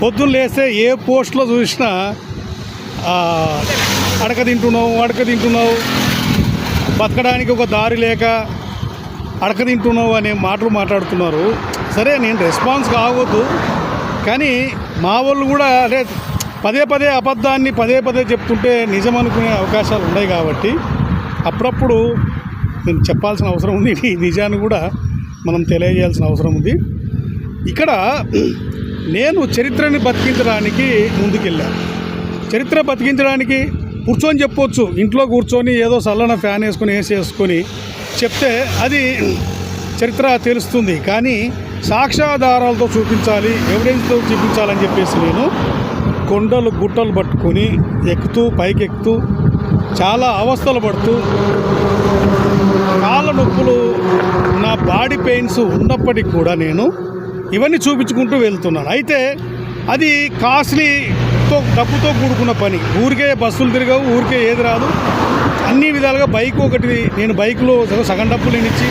పొద్దున్న లేస్తే ఏ పోస్ట్లో చూసినా అడక తింటున్నావు అడక తింటున్నావు బతకడానికి ఒక దారి లేక అడక తింటున్నావు అనే మాటలు మాట్లాడుతున్నారు. సరే నేను రెస్పాన్స్ కావద్దు కానీ మా వాళ్ళు కూడా అదే పదే పదే అబద్ధాన్ని పదే పదే చెప్తుంటే నిజం అనుకునే అవకాశాలు ఉన్నాయి కాబట్టి అప్పుడప్పుడు నేను చెప్పాల్సిన అవసరం ఉంది. ఈ నిజాన్ని కూడా మనం తెలియజేయాల్సిన అవసరం ఉంది. ఇక్కడ నేను చరిత్రని బతికించడానికి ముందుకెళ్ళాను చరిత్ర బతికించడానికి కూర్చొని చెప్పొచ్చు. ఇంట్లో కూర్చొని ఏదో చల్లన ఫ్యాన్ వేసుకొని ఏసీ వేసుకొని చెప్తే అది చరిత్ర తెలుస్తుంది. కానీ సాక్ష్యాధారాలతో చూపించాలి ఎవిడెన్స్తో చూపించాలని చెప్పేసి నేను కొండలు గుట్టలు పట్టుకొని ఎక్కుతూ పైకి ఎక్కుతూ చాలా అవస్థలు పడుతూ కాళ్ళ నొప్పులు నా బాడీ పెయిన్స్ ఉన్నప్పటికీ కూడా నేను ఇవన్నీ చూపించుకుంటూ వెళ్తున్నాను. అయితే అది కాస్ట్లీతో డబ్బుతో కూడుకున్న పని. ఊరికే బస్సులు తిరగవు ఊరికే ఏది రాదు. అన్ని విధాలుగా బైక్ ఒకటి నేను బైక్లో సగం డబ్బులు నేను ఇచ్చి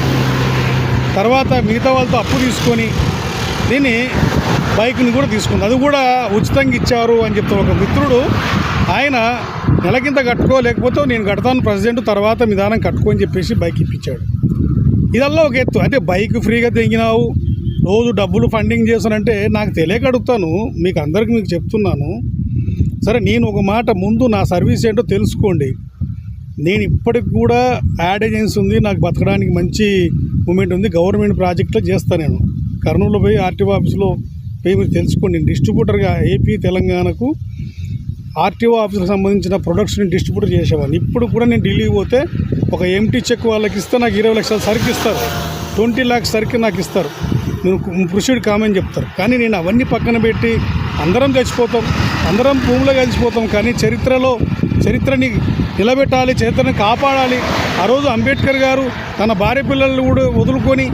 తర్వాత మిగతా వాళ్ళతో అప్పు తీసుకొని దీన్ని బైక్ని కూడా తీసుకుంది అది కూడా ఉచితంగా ఇచ్చారు అని చెప్తే ఒక మిత్రుడు ఆయన నెలకింత కట్టుకో లేకపోతే నేను కడతాను ప్రెసిడెంట్ తర్వాత నిదానం కట్టుకో అని చెప్పేసి బైక్ ఇప్పించాడు. ఇదల్లా ఒక ఎత్తు. అంటే బైక్ ఫ్రీగా తెంగినావు రోజు డబ్బులు ఫండింగ్ చేశానంటే నాకు తెలియక అడుగుతాను. మీకు అందరికి మీకు చెప్తున్నాను. సరే నేను ఒక మాట ముందు నా సర్వీస్ ఏంటో తెలుసుకోండి. నేను ఇప్పటికి కూడా యాడ్ ఏజెన్సీ ఉంది నాకు బతకడానికి మంచి మూమెంట్ ఉంది గవర్నమెంట్ ప్రాజెక్ట్లో చేస్తాను నేను. కర్నూలులో పోయి ఆర్టీఓ ఆఫీస్లో పోయి మీరు తెలుసుకోండి. డిస్ట్రిబ్యూటర్గా ఏపీ తెలంగాణకు ఆర్టీఓ ఆఫీస్కి సంబంధించిన ప్రొడక్ట్స్ని డిస్ట్రిబ్యూట్ చేసేవాడిని. ఇప్పుడు కూడా నేను ఢిల్లీ పోతే ఒక ఎంటీ చెక్ వాళ్ళకి ఇస్తే నాకు ఇరవై లక్షల సరికి ఇస్తారు. ట్వంటీ ల్యాక్స్ సరికి నాకు ఇస్తారు. నేను ప్రొసీడ్ కామని చెప్తారు. కానీ నేను అవన్నీ పక్కన పెట్టి అందరం చచ్చిపోతాం అందరం భూమిలో కలిసిపోతాం కానీ చరిత్రలో చరిత్రని నిలబెట్టాలి చరిత్రని కాపాడాలి. ఆ రోజు అంబేద్కర్ గారు తన భార్య పిల్లల్ని కూడా వదులుకొని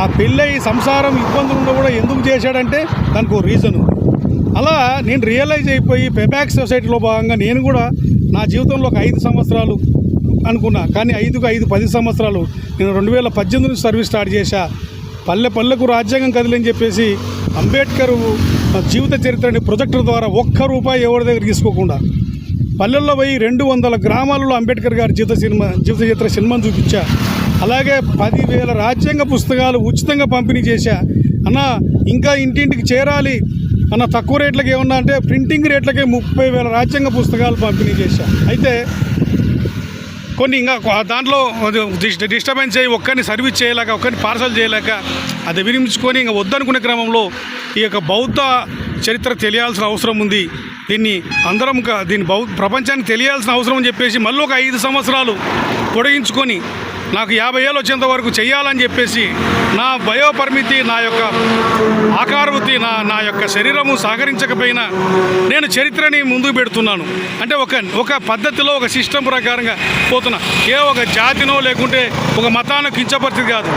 ఆ పెళ్ళై సంసారం ఇబ్బందులు కూడా ఎందుకు చేశాడంటే దానికి ఒక రీజన్ అలా నేను రియలైజ్ అయిపోయి పెబ్యాక్ సొసైటీలో భాగంగా నేను కూడా నా జీవితంలో ఒక ఐదు సంవత్సరాలు అనుకున్నా. కానీ ఐదుకు ఐదు పది సంవత్సరాలు నేను రెండు వేల పద్దెనిమిది నుంచి సర్వీస్ స్టార్ట్ చేశా. పల్లె పల్లెకు రాజ్యాంగం కదిలని చెప్పేసి అంబేద్కర్ జీవిత చరిత్రని ప్రొజెక్టర్ ద్వారా ఒక్క రూపాయి ఎవరి దగ్గర తీసుకోకుండా పల్లెల్లో పోయి రెండు వందల గ్రామాలలో అంబేద్కర్ గారి జీవిత సినిమా జీవిత చరిత్ర సినిమాను చూపించా. అలాగే పదివేల రాజ్యాంగ పుస్తకాలు ఉచితంగా పంపిణీ చేశా. అన్న ఇంకా ఇంటింటికి చేరాలి. అన్న తక్కువ రేట్లకి ఏమన్నా అంటే ప్రింటింగ్ రేట్లకే ముప్పై వేల రాజ్యాంగ పుస్తకాలు పంపిణీ చేశా. అయితే కొన్ని ఇంకా దాంట్లో డిస్- డిస్టర్బెన్స్ అయ్యి ఒక్కరిని సర్వీస్ చేయలేక ఒక్కరిని పార్సల్ చేయలేక అది వినిపించుకొని ఇంకా వద్దనుకునే క్రమంలో ఈ యొక్క బౌద్ధ చరిత్ర తెలియాల్సిన అవసరం ఉంది. దీన్ని అందరం దీన్ని బౌ ప్రపంచానికి తెలియాల్సిన అవసరం అని చెప్పేసి మళ్ళీ ఒక ఐదు సంవత్సరాలు పొడిగించుకొని నాకు యాభై ఏళ్ళు వచ్చేంత వరకు చేయాలని చెప్పేసి నా వయోపరిమితి నా యొక్క ఆకారం నా నా యొక్క శరీరము సహకరించకపోయినా నేను చరిత్రని ముందుకు పెడుతున్నాను. అంటే ఒక ఒక పద్ధతిలో ఒక సిస్టమ్ ప్రకారంగా పోతున్నా. ఏ ఒక జాతినో లేకుంటే ఒక మతాన్ని కించపరిచేది కాదు.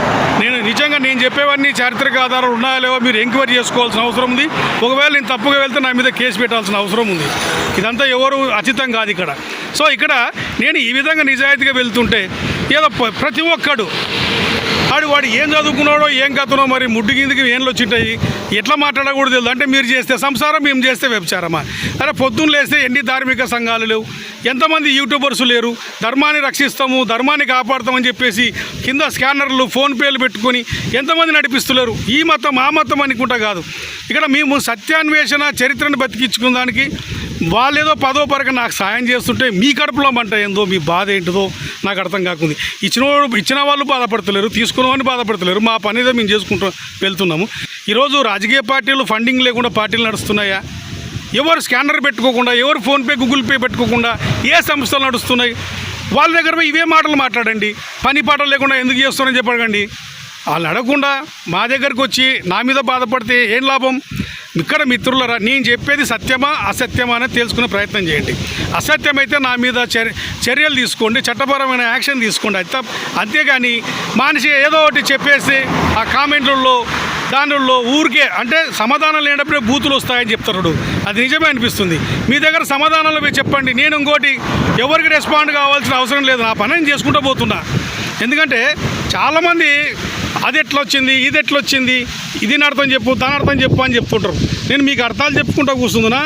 నేను నిజంగా నేను చెప్పేవన్నీ చారిత్రక ఆధారాలు ఉన్నాయో లేవో మీరు ఎంక్వైరీ చేసుకోవాల్సిన అవసరం ఉంది. ఒకవేళ నేను తప్పుగా వెళ్తే నా మీద కేసు పెట్టాల్సిన అవసరం ఉంది. ఇదంతా ఎవరు అచితం కాదు ఇక్కడ. సో ఇక్కడ నేను ఈ విధంగా నిజాయితీగా వెళ్తుంటే ఏదో ప్రతి ఒక్కడు ఆడు వాడు ఏం చదువుకున్నాడో ఏం కథనో మరి ముడ్డు కిందకి ఏళ్ళు వచ్చింటాయి ఎట్లా మాట్లాడకూడదు తెలియదు అంటే మీరు చేస్తే సంసారం మేము చేస్తే వ్యభిచారమా? అరే పొద్దున్న లేస్తే ఎన్ని ధార్మిక సంఘాలు లేవు? ఎంతమంది యూట్యూబర్స్ లేరు? ధర్మాన్ని రక్షిస్తాము ధర్మాన్ని కాపాడుతామని చెప్పేసి కింద స్కానర్లు ఫోన్పేలు పెట్టుకొని ఎంతమంది నడిపిస్తులేరు? ఈ మతం ఆ మతం అనుకుంటా కాదు. ఇక్కడ మేము సత్యాన్వేషణ చరిత్రను బతికించుకున్నానికి వాళ్ళేదో పదో పరక నాకు సాయం చేస్తుంటే మీ కడుపులో మంట ఏందో మీ బాధ ఏంటిదో నాకు అర్థం కాకుంది. ఇచ్చిన ఇచ్చిన వాళ్ళు బాధపడతలేరు తీసుకున్న వాళ్ళు బాధపడతలేరు. మా పని ఏదో మేము చేసుకుంటూ వెళ్తున్నాము. ఈరోజు రాజకీయ పార్టీలు ఫండింగ్ లేకుండా పార్టీలు నడుస్తున్నాయా? ఎవరు స్కానర్ పెట్టుకోకుండా ఎవరు ఫోన్పే గూగుల్ పే పెట్టుకోకుండా ఏ సంస్థలు నడుస్తున్నాయి? వాళ్ళ దగ్గర ఇవే మాటలు మాట్లాడండి. పని పాటలు లేకుండా ఎందుకు చేస్తున్నారని చెప్పకండి వాళ్ళు అడగకుండా మా దగ్గరకు వచ్చి నా మీద బాధపడితే ఏం లాభం? ఇక్కడ మిత్రులరా నేను చెప్పేది సత్యమా అసత్యమా అనేది తెలుసుకునే ప్రయత్నం చేయండి. అసత్యమైతే నా మీద చర్యలు తీసుకోండి చట్టపరమైన యాక్షన్ తీసుకోండి. అంత అంతేగాని మనిషి ఏదో ఒకటి చెప్పేసి ఆ కామెంట్లలో దానిలో ఊరికే అంటే సమాధానం లేనప్పుడే బూతులు వస్తాయని చెప్తారు అది నిజమే అనిపిస్తుంది. మీ దగ్గర సమాధానాలు మీరు చెప్పండి. నేను ఇంకోటి ఎవరికి రెస్పాండ్ కావాల్సిన అవసరం లేదు. నా పని నేను చేసుకుంటూ పోతున్నా. ఎందుకంటే చాలామంది అది ఎట్లా వచ్చింది ఇది ఎట్లా వచ్చింది ఇది అర్థం చెప్పు దాని అర్థం చెప్పు అని చెప్తుంటారు నేను మీకు అర్థాలు చెప్పుకుంటూ కూర్చుందునా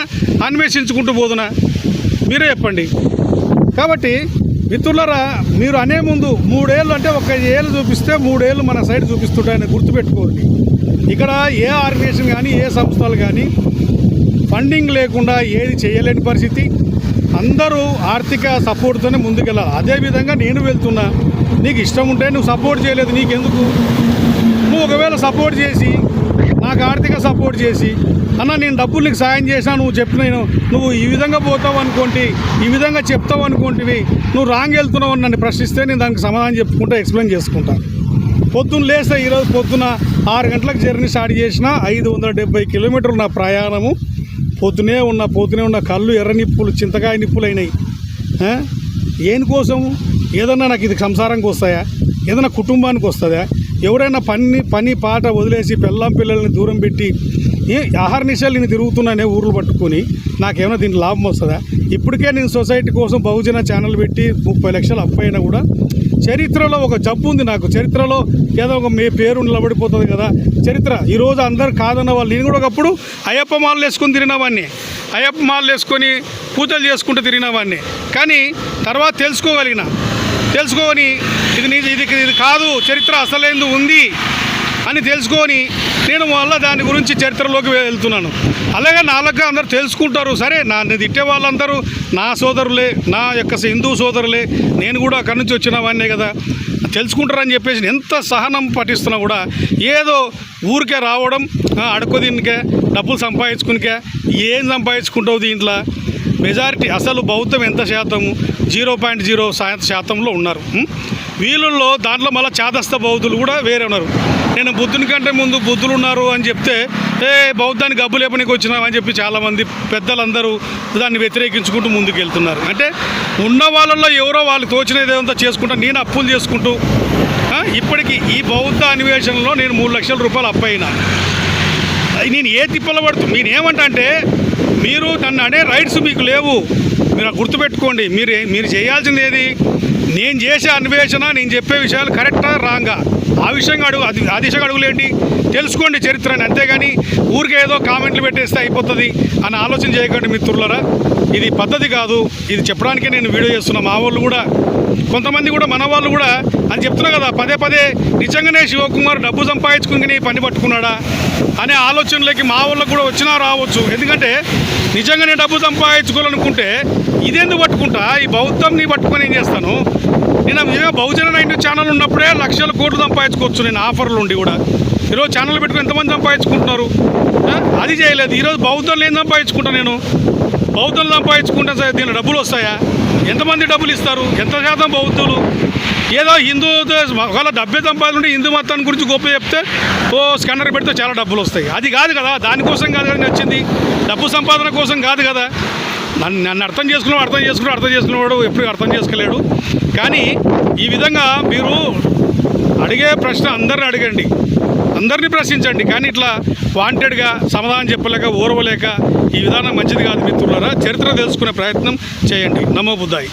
అన్వేషించుకుంటూ పోదునా? మీరే చెప్పండి. కాబట్టి మిత్రులరా మీరు అనే ముందు మూడేళ్ళు అంటే ఒక ఏళ్ళు చూపిస్తే మూడేళ్ళు మన సైడ్ చూపిస్తుంటాయని గుర్తుపెట్టుకోండి. ఇక్కడ ఏ ఆర్గనైజేషన్ కానీ ఏ సంస్థలు కానీ ఫండింగ్ లేకుండా ఏది చేయలేని పరిస్థితి. అందరూ ఆర్థిక సపోర్ట్తోనే ముందుకెళ్ళాలి. అదేవిధంగా నేను వెళ్తున్నా. నీకు ఇష్టం ఉంటే నువ్వు సపోర్ట్ చేయలేదు నీకెందుకు? నువ్వు ఒకవేళ సపోర్ట్ చేసి నాకు ఆర్థిక సపోర్ట్ చేసి అన్న నేను డబ్బులు నీకు సాయం చేసినా నువ్వు చెప్పిన నేను నువ్వు ఈ విధంగా పోతావు అనుకోండి ఈ విధంగా చెప్తావు అనుకోంటివి నువ్వు రాంగ్ వెళ్తున్నావు అని నన్ను ప్రశ్నిస్తే నేను దానికి సమాధానం చెప్పుకుంటా ఎక్స్ప్లెయిన్ చేసుకుంటాను పొద్దున్న లేస్తే ఈరోజు పొద్దున ఆరు గంటలకు జర్నీ స్టార్ట్ చేసిన ఐదు వందల డెబ్బై కిలోమీటర్లు నా ప్రయాణము. పొద్దునే ఉన్న పొద్దునే ఉన్న కళ్ళు ఎర్ర నిప్పులు చింతకాయ నిప్పులు అయినాయి ఆ? కోసం? ఏదన్నా నాకు ఇది సంసారానికి వస్తాయా? ఏదైనా కుటుంబానికి వస్తుందా? ఎవరైనా పని పని పాట వదిలేసి పెళ్ళాం పిల్లల్ని దూరం పెట్టి ఏ ఆహార నిశాలు నేను తిరుగుతున్నానే ఊర్లు పట్టుకొని నాకేమైనా దీని లాభం వస్తుందా? ఇప్పటికే నేను సొసైటీ కోసం బహుజన ఛానల్ పెట్టి ముప్పై లక్షలు అప్పు అయినా కూడా చరిత్రలో ఒక జబ్బు ఉంది నాకు. చరిత్రలో ఏదో ఒక మీ పేరు నిలబడిపోతుంది కదా. చరిత్ర. ఈరోజు అందరు కాదన్న వాళ్ళు. నేను కూడా ఒకప్పుడు అయ్యప్ప మాలలు వేసుకొని తిరిగినవాడిని. అయ్యప్ప మాలలు వేసుకొని పూజలు చేసుకుంటూ తిరిగినవాడిని. కానీ తర్వాత తెలుసుకోగలిగిన. తెలుసుకొని ఇది నీ- ఇది ఇది కాదు. చరిత్ర అసలేందు ఉంది. అని తెలుసుకొని నేను మళ్ళీ దాని గురించి చరిత్రలోకి వెళ్తున్నాను. అలాగే నాలుగు అందరూ తెలుసుకుంటారు. సరే నా తిట్టే వాళ్ళందరూ నా సోదరులే నా యొక్క హిందూ సోదరులే నేను కూడా అక్కడి నుంచి వచ్చిన వాడినే కదా. తెలుసుకుంటారని చెప్పేసి ఎంత సహనం పఠిస్తున్నా కూడా ఏదో ఊరికే రావడం అడుకు దీనికే డబ్బులు సంపాదించుకునికే ఏం సంపాదించుకుంటావు దీంట్లో? మెజారిటీ అసలు బౌద్ధం ఎంత శాతము జీరో పాయింట్ జీరో శాతంలో ఉన్నారు. వీళ్ళల్లో దాంట్లో మళ్ళీ చాదస్త బౌద్ధులు కూడా వేరే ఉన్నారు. నేను బుద్ధుని కంటే ముందు బుద్ధులు ఉన్నారు అని చెప్తే ఏ బౌద్ధానికి గబ్బు లేపనికి వచ్చినాం అని చెప్పి చాలామంది పెద్దలందరూ దాన్ని వ్యతిరేకించుకుంటూ ముందుకు వెళ్తున్నారు అంటే ఉన్న వాళ్ళల్లో ఎవరో వాళ్ళు తోచినది ఏదంతా చేసుకుంటా నేను అప్పులు చేసుకుంటూ ఇప్పటికీ ఈ బౌద్ధ అన్వేషణలో నేను మూడు లక్షల రూపాయలు అప్పయినా నేను ఏ తిప్పలు పడుతు నేను ఏమంటా అంటే మీరు నన్ను అనే రైట్స్ మీకు లేవు. మీరు గుర్తుపెట్టుకోండి మీరు మీరు చేయాల్సింది ఏది? నేను చేసే అన్వేషణ నేను చెప్పే విషయాలు కరెక్టా రాంగా? ఆ విషయంగా అడుగు అది ఆ దిశగా అడుగులేండి తెలుసుకోండి చరిత్రని అంతేగాని ఊరికే ఏదో కామెంట్లు పెట్టేస్తే అయిపోతుంది. అని ఆలోచన చేయకండి మిత్రులరా. ఇది పద్ధతి కాదు. ఇది చెప్పడానికే నేను వీడియో చేస్తున్నా. మా వాళ్ళు కూడా కొంతమంది కూడా మన వాళ్ళు కూడా అని చెప్తున్నా కదా. పదే పదే నిజంగానే శివకుమార్ డబ్బు సంపాదించుకుని పని పట్టుకున్నాడా? అనే ఆలోచనలోకి మా వాళ్ళకు కూడా వచ్చినా రావచ్చు. ఎందుకంటే నిజంగానే డబ్బు సంపాదించుకోవాలనుకుంటే ఇదేందుకు పట్టుకుంటా? ఈ బౌద్ధంని పట్టుకొని ఏం చేస్తాను? నేను నిజంగా బహుజన నైన్ ఛానల్ ఉన్నప్పుడే లక్షల కోట్లు సంపాదించుకోవచ్చు నేను ఆఫర్లు ఉండి కూడా. ఈరోజు ఛానల్ పెట్టుకుని ఎంతమంది సంపాదించుకుంటున్నారు? అది చేయలేదు. ఈరోజు బౌద్ధంలో ఏం సంపాదించుకుంటా నేను? బౌద్ధులు సంపాదించుకుంటే సరే దీని డబ్బులు వస్తాయా? ఎంతమంది డబ్బులు ఇస్తారు? ఎంత శాతం బౌద్ధులు? ఏదో హిందూ ఒకవేళ డబ్బే సంపాదన హిందూ మతాన్ని గురించి గొప్ప చెప్తే ఓ స్కానర్ పెడితే చాలా డబ్బులు వస్తాయి. అది కాదు కదా దానికోసం కాదు కదా నచ్చింది వచ్చింది. డబ్బు సంపాదన కోసం కాదు కదా. నన్ను నన్ను అర్థం చేసుకున్నాడు అర్థం చేసుకున్నాడు అర్థం చేసుకునేవాడు ఎప్పుడు అర్థం చేసుకోలేడు. కానీ ఈ విధంగా మీరు అడిగే ప్రశ్న అందరిని అడగండి. అందరినీ ప్రశ్నించండి. కానీ ఇట్లా వాంటెడ్గా సమాధానం చెప్పలేక ఓర్వలేక ఈ విధానం మంచిది కాదు మిత్రులారా. చరిత్ర తెలుసుకునే ప్రయత్నం చేయండి. నమో బుద్ధాయి.